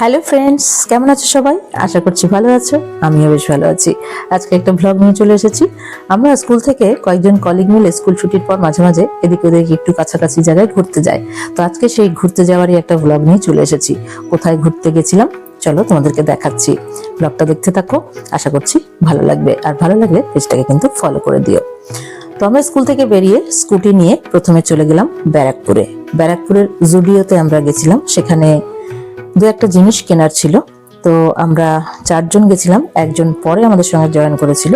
Hello friends কেমন আছো সবাই? আশা করছি ভালো আছো। আমিও বেশ ভালো আছি। আজকে একটা ভ্লগ নিয়ে চলে এসেছি। আমরা স্কুল থেকে কয়েকজন কলিগ মিলে স্কুল ছুটির পর মাঝে মাঝে এদিক ওদিক একটু কাছাকাছি জায়গায় ঘুরতে যাই। তো আজকে সেই ঘুরতে যাওয়ারই একটা ভ্লগ নিয়ে চলে এসেছি। কোথায় ঘুরতে গেছিলাম? চলো তোমাদেরকে দেখাচ্ছি। ব্লগটা দেখতে থাকো। আশা করছি ভালো লাগবে। আর ভালো লাগলে পেজটাকে কিন্তু ফলো করে দিও। তো আমরা স্কুল থেকে বেরিয়ে স্কুটি নিয়ে প্রথমে চলে গেলাম ব্যারাকপুরে। ব্যারাকপুরের জুডিওতে আমরা গেছিলাম। সেখানে দু একটা জিনিস কেনার ছিল। তো আমরা চারজন গেছিলাম, একজন পরে আমাদের সঙ্গে জয়েন করেছিল।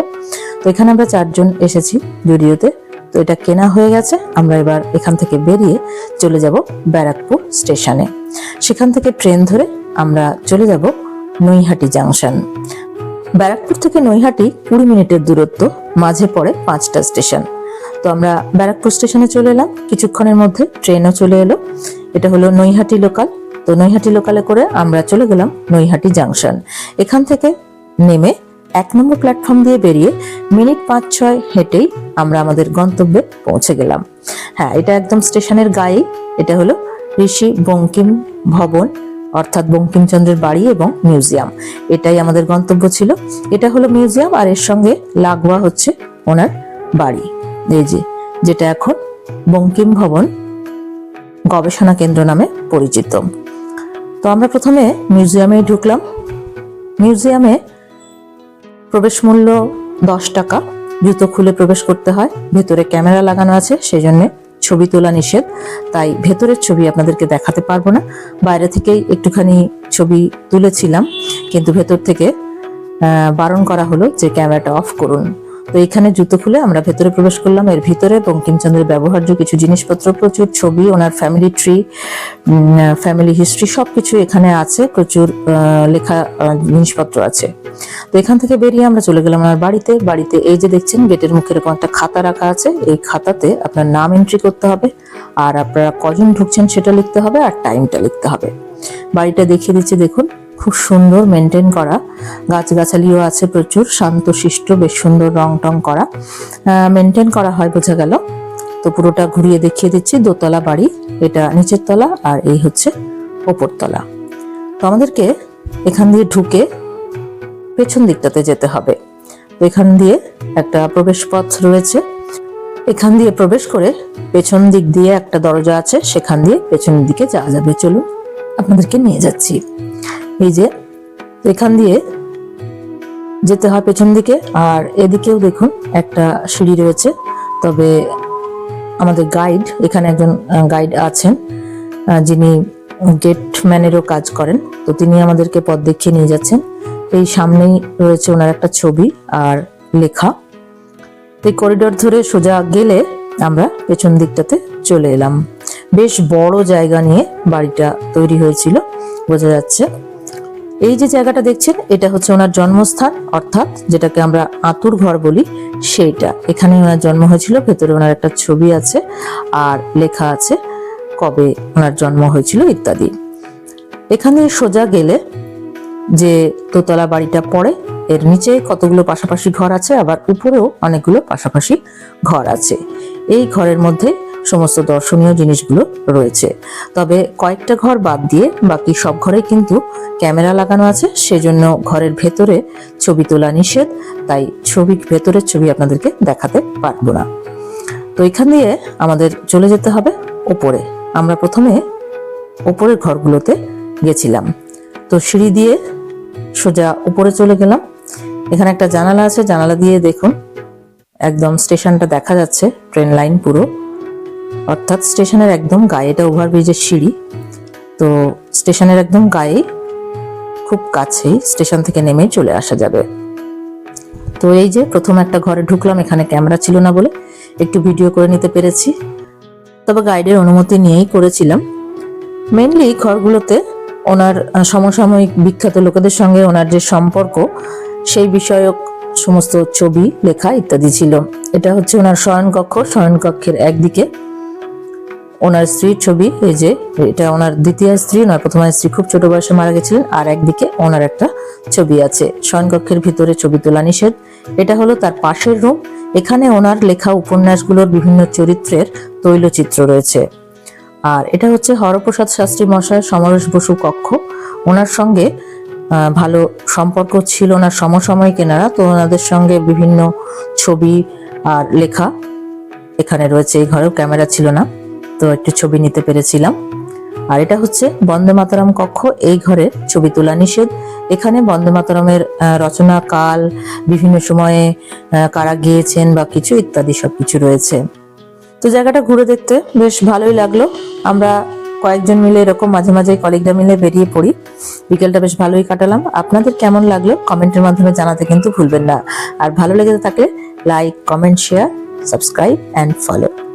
তো এখানে আমরা চারজন এসেছি জুডিওতে তো এটা কেনা হয়ে গেছে, আমরা এবার এখান থেকে বেরিয়ে চলে যাব ব্যারাকপুর স্টেশনে। সেখান থেকে ট্রেন ধরে আমরা চলে যাব নৈহাটি জাংশন। ব্যারাকপুর থেকে নৈহাটি কুড়ি মিনিটের দূরত্ব, মাঝে পড়ে পাঁচটা স্টেশন। তো আমরা ব্যারাকপুর স্টেশনে চলে এলাম, কিছুক্ষণের মধ্যে ট্রেনও চলে এলো। এটা হলো নৈহাটি লোকাল তো নৈহাটি লোকালে করে আমরা চলে গেলাম নৈহাটি জাংশন। এখান থেকে নেমে এক নম্বর প্ল্যাটফর্ম দিয়ে বেরিয়ে মিনিট পাঁচ ছয় হেঁটেই আমরা আমাদের গন্তব্যে পৌঁছে গেলাম। হ্যাঁ এটা একদম স্টেশনের গায়েই, এটা হলো ঋষি বঙ্কিম ভবন, অর্থাৎ বঙ্কিমচন্দ্রের বাড়ি এবং মিউজিয়াম। এটাই আমাদের গন্তব্য ছিল। এটা হলো মিউজিয়াম আর এর সঙ্গে লাগোয়া হচ্ছে ওনার বাড়ি। এই যে, যেটা এখন বঙ্কিম ভবন গবেষণা কেন্দ্র নামে পরিচিত। তো আমরা প্রথমে মিউজিয়ামে ঢুকলাম। মিউজিয়ামে প্রবেশ মূল্য দশ টাকা। জুতো খুলে প্রবেশ করতে হয়। ভেতরে ক্যামেরা লাগানো আছে সেই জন্যে ছবি তোলা নিষেধ। তাই ভেতরের ছবি আপনাদেরকে দেখাতে পারব না। বাইরে থেকেই একটুখানি ছবি তুলেছিলাম। কিন্তু ভেতর থেকে বারণ করা হলো যে ক্যামেরাটা অফ করুন। তো এখানে জুতো খুলে আমরা ভেতরে প্রবেশ করলাম। এর ভিতরে বঙ্কিমচন্দ্রের ব্যবহার্য কিছু জিনিসপত্র, প্রচুর ছবি, ওনার ফ্যামিলি ট্রি ফ্যামিলি হিস্ট্রি সবকিছু এখানে আছে, প্রচুর লেখা জিনিসপত্র আছে। তো এখান থেকে বেরিয়ে আমরা চলে গেলাম আমার বাড়িতে। বাড়িতে এই যে দেখছেন, গেটের মুখে এরকম একটা খাতা রাখা আছে। এই খাতাতে আপনার নাম এন্ট্রি করতে হবে আর আপনারা কজন ঢুকছেন সেটা লিখতে হবে আর টাইমটা লিখতে হবে। বাড়িটা দেখিয়ে দিচ্ছি, দেখুন। খুব সুন্দর মেনটেন করা। গাছগাছালিও আছে প্রচুর শান্তশিষ্ট বেশ সুন্দর রং টং করা মেনটেন করা হয়, বোঝা গেল। তো পুরোটা ঘুরিয়ে দেখিয়ে দিচ্ছি, দোতলা বাড়ি, এটা নিচের তলা আর এই হচ্ছে ওপরতলা তো আমাদেরকে এখান দিয়ে ঢুকে পেছন দিকটাতে যেতে হবে। তো এখান দিয়ে একটা প্রবেশ পথ রয়েছে। এখান দিয়ে প্রবেশ করে পেছন দিক দিয়ে একটা দরজা আছে, সেখান দিয়ে পেছনের দিকে যাওয়া যাবে। চলুন, আপনাদেরকে নিয়ে যাচ্ছি। এই যে এখান দিয়ে যেতে হয় পেছন দিকে, আর এদিকেও দেখুন একটা সিঁড়ি রয়েছে। তবে আমাদের গাইড এখানে একজন গাইড আছেন যিনি গেটম্যানেরও কাজ করেন। তো তিনি আমাদেরকে পথ দেখিয়ে নিয়ে যাচ্ছেন। এই সামনেই রয়েছে ওনার একটা ছবি আর লেখা। এই করিডোর ধরে সোজা গেলে আমরা পেছন দিকটাতে চলে এলাম। বেশ বড় জায়গা নিয়ে বাড়িটা তৈরি হয়েছিল, বোঝা যাচ্ছে। এই যে জায়গাটা দেখছেন, এটা হচ্ছে ওনার জন্মস্থান, অর্থাৎ যেটাকে আমরা আতুর ঘর বলি, সেইটা। এখানে ওনার জন্ম হয়েছিল, ভেতরে ওনার একটা ছবি আছে, আর লেখা আছে কবে ওনার জন্ম হয়েছিল, ইত্যাদি। এখানে সোজা গেলে যে দোতলা বাড়িটা পড়ে, এর নিচে কতগুলো পাশাপাশি ঘর আছে, আবার উপরেও অনেকগুলো পাশাপাশি ঘর আছে। এই ঘরের মধ্যে সমস্ত দর্শনীয় জিনিসগুলো রয়েছে। তবে কয়েকটা ঘর বাদ দিয়ে বাকি সব ঘরে কিন্তু ক্যামেরা লাগানো আছে, সেজন্য ঘরের ভেতরে ছবি তোলা নিষেধ, তাই ছবি ভেতরের ছবি আপনাদেরকে দেখাতে পারব না। তো এখান দিয়ে আমাদের চলে যেতে হবে ওপরে। আমরা প্রথমে ওপরের ঘরগুলোতে গেছিলাম। তো সিঁড়ি দিয়ে সোজা উপরে চলে গেলাম। এখানে একটা জানালা আছে, জানালা দিয়ে দেখুন। একদম স্টেশনটা দেখা যাচ্ছে, ট্রেন লাইন পুরো। অর্থাৎ স্টেশনের একদম গায়ে, এটা ওভারব্রিজের সিঁড়ি। তো স্টেশনের একদম গায়ে, খুব কাছেই স্টেশন থেকে নেমে চলে আসা যাবে। তো এই যে প্রথম একটা ঘরে ঢুকলাম, এখানে ক্যামেরা ছিল না বলে একটু ভিডিও করে নিতে পেরেছি। তবে গাইডের অনুমতি নিয়েই করেছিলাম। মেনলি ঘরগুলোতে ওনার সমসাময়িক বিখ্যাত লোকেদের সঙ্গে ওনার যে সম্পর্ক, সেই বিষয়ক সমস্ত ছবি, লেখা ইত্যাদি ছিল। এটা হচ্ছে ওনার শয়নকক্ষ। শয়নকক্ষের একদিকে ওনার স্ত্রীর ছবি, এই যে এটা ওনার দ্বিতীয় স্ত্রী, ওনার প্রথম স্ত্রী খুব ছোট বয়সে মারা গেছিলেন, আর একদিকে ওনার একটা ছবি আছে শয়নকক্ষের ভিতরে ছবি তোলা নিষেধ। এটা হলো তার পাশের রুম এখানে ওনার লেখা উপন্যাসগুলোর বিভিন্ন চরিত্রের তৈলচিত্র রয়েছে। আর এটা হচ্ছে হরপ্রসাদ শাস্ত্রী মশাই, সমরেশ বসু কক্ষ। ওনার সঙ্গে ভালো সম্পর্ক ছিল না সমসাময়িক এনারা, তো ওনাদের সঙ্গে বিভিন্ন ছবি আর লেখা এখানে রয়েছে, এই ঘরেও ক্যামেরা ছিল না। তো একটু ছবি নিতে পেরেছিলাম। আর এটা হচ্ছে বন্দে মাতারাম কক্ষ, এই ঘরে ছবি তোলা নিষেধ। এখানে বন্দে মাতারামের রচনা, কাল, বিভিন্ন সময়ে কারা গিয়েছেন বা কিছু ইত্যাদি সবকিছু রয়েছে। তো জায়গাটা ঘুরে দেখতে বেশ ভালোই লাগল। আমরা কয়েকজন মিলে এরকম মাঝে মাঝে কলিগরা মিলে বেরিয়ে পড়ি। বিকেলটা বেশ ভালোই কাটালাম। আপনাদের কেমন লাগল কমেন্টের মাধ্যমে জানাতে কিন্তু ভুলবেন না। আর ভালো লেগে থাকলে like comment share subscribe and follow